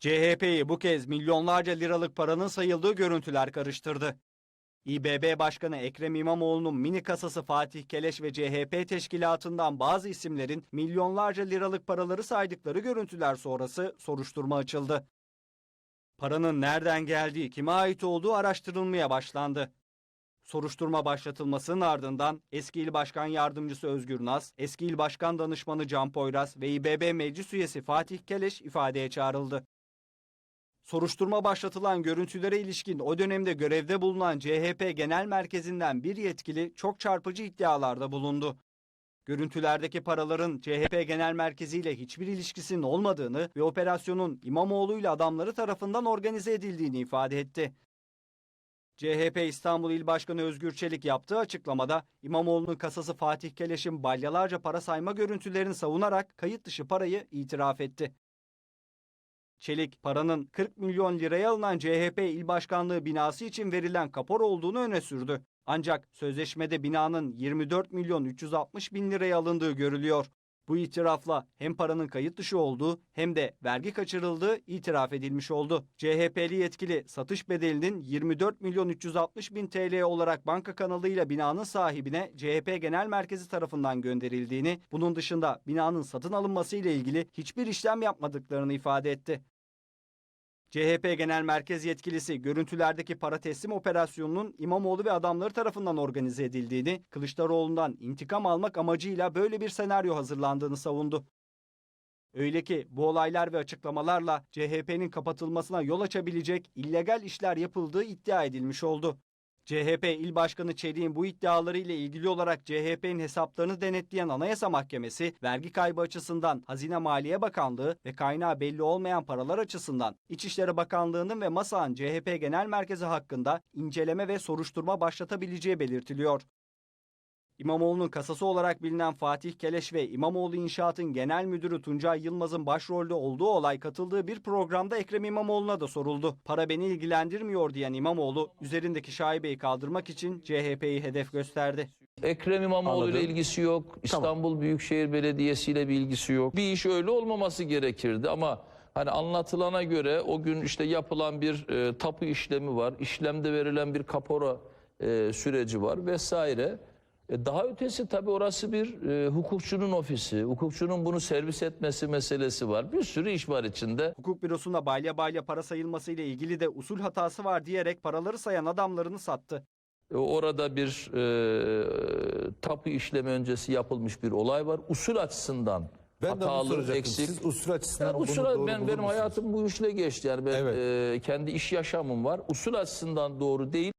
CHP'yi bu kez milyonlarca liralık paranın sayıldığı görüntüler karıştırdı. İBB Başkanı Ekrem İmamoğlu'nun mini kasası Fatih Keleş ve CHP teşkilatından bazı isimlerin milyonlarca liralık paraları saydıkları görüntüler sonrası soruşturma açıldı. Paranın nereden geldiği, kime ait olduğu araştırılmaya başlandı. Soruşturma başlatılmasının ardından eski il başkan yardımcısı Özgür Naz, eski il başkan danışmanı Can Poyraz ve İBB meclis üyesi Fatih Keleş ifadeye çağrıldı. Soruşturma başlatılan görüntülere ilişkin o dönemde görevde bulunan CHP Genel Merkezi'nden bir yetkili çok çarpıcı iddialarda bulundu. Görüntülerdeki paraların CHP Genel Merkezi ile hiçbir ilişkisinin olmadığını ve operasyonun İmamoğlu ile adamları tarafından organize edildiğini ifade etti. CHP İstanbul İl Başkanı Özgür Çelik yaptığı açıklamada İmamoğlu'nun kasası Fatih Keleş'in balyalarca para sayma görüntülerini savunarak kayıt dışı parayı itiraf etti. Çelik, paranın 40 milyon liraya alınan CHP İl Başkanlığı binası için verilen kapor olduğunu öne sürdü. Ancak sözleşmede binanın 24 milyon 360 bin liraya alındığı görülüyor. Bu itirafla hem paranın kayıt dışı olduğu hem de vergi kaçırıldığı itiraf edilmiş oldu. CHP'li yetkili satış bedelinin 24 milyon 360 bin TL olarak banka kanalıyla binanın sahibine CHP Genel Merkezi tarafından gönderildiğini, bunun dışında binanın satın alınması ile ilgili hiçbir işlem yapmadıklarını ifade etti. CHP Genel Merkez yetkilisi görüntülerdeki para teslim operasyonunun İmamoğlu ve adamları tarafından organize edildiğini, Kılıçdaroğlu'ndan intikam almak amacıyla böyle bir senaryo hazırlandığını savundu. Öyle ki bu olaylar ve açıklamalarla CHP'nin kapatılmasına yol açabilecek illegal işler yapıldığı iddia edilmiş oldu. CHP İl Başkanı Çelik'in bu iddiaları ile ilgili olarak CHP'nin hesaplarını denetleyen Anayasa Mahkemesi, vergi kaybı açısından Hazine Maliye Bakanlığı ve kaynağı belli olmayan paralar açısından İçişleri Bakanlığı'nın ve MASA'nın CHP Genel Merkezi hakkında inceleme ve soruşturma başlatabileceği belirtiliyor. İmamoğlu'nun kasası olarak bilinen Fatih Keleş ve İmamoğlu İnşaat'ın genel müdürü Tuncay Yılmaz'ın başrolde olduğu olay katıldığı bir programda Ekrem İmamoğlu'na da soruldu. Para beni ilgilendirmiyor diyen İmamoğlu, üzerindeki şaibeyi kaldırmak için CHP'yi hedef gösterdi. Ekrem İmamoğlu ile ilgisi yok. İstanbul Büyükşehir Belediyesi ile bir ilgisi yok. Bir iş öyle olmaması gerekirdi ama hani anlatılana göre o gün işte yapılan bir e, tapu işlemi var. İşlemde verilen bir kapora e, süreci var vesaire. E, daha ötesi tabii orası bir e, hukukçunun ofisi. Hukukçunun bunu servis etmesi meselesi var. Bir sürü iş var içinde. Hukuk bürosunda balya balya para sayılması ile ilgili de usul hatası var diyerek paraları sayan adamlarını sattı. E, Orada bir e, tapu işlemi öncesi yapılmış bir olay var. Usul açısından Ben de hatalı, soracaktım. eksik. Siz usul açısından Ben bunu usul, doğru ben, benim hayatım bu işle geçti. Yani ben Evet. e, kendi iş yaşamım var. Usul açısından doğru değil.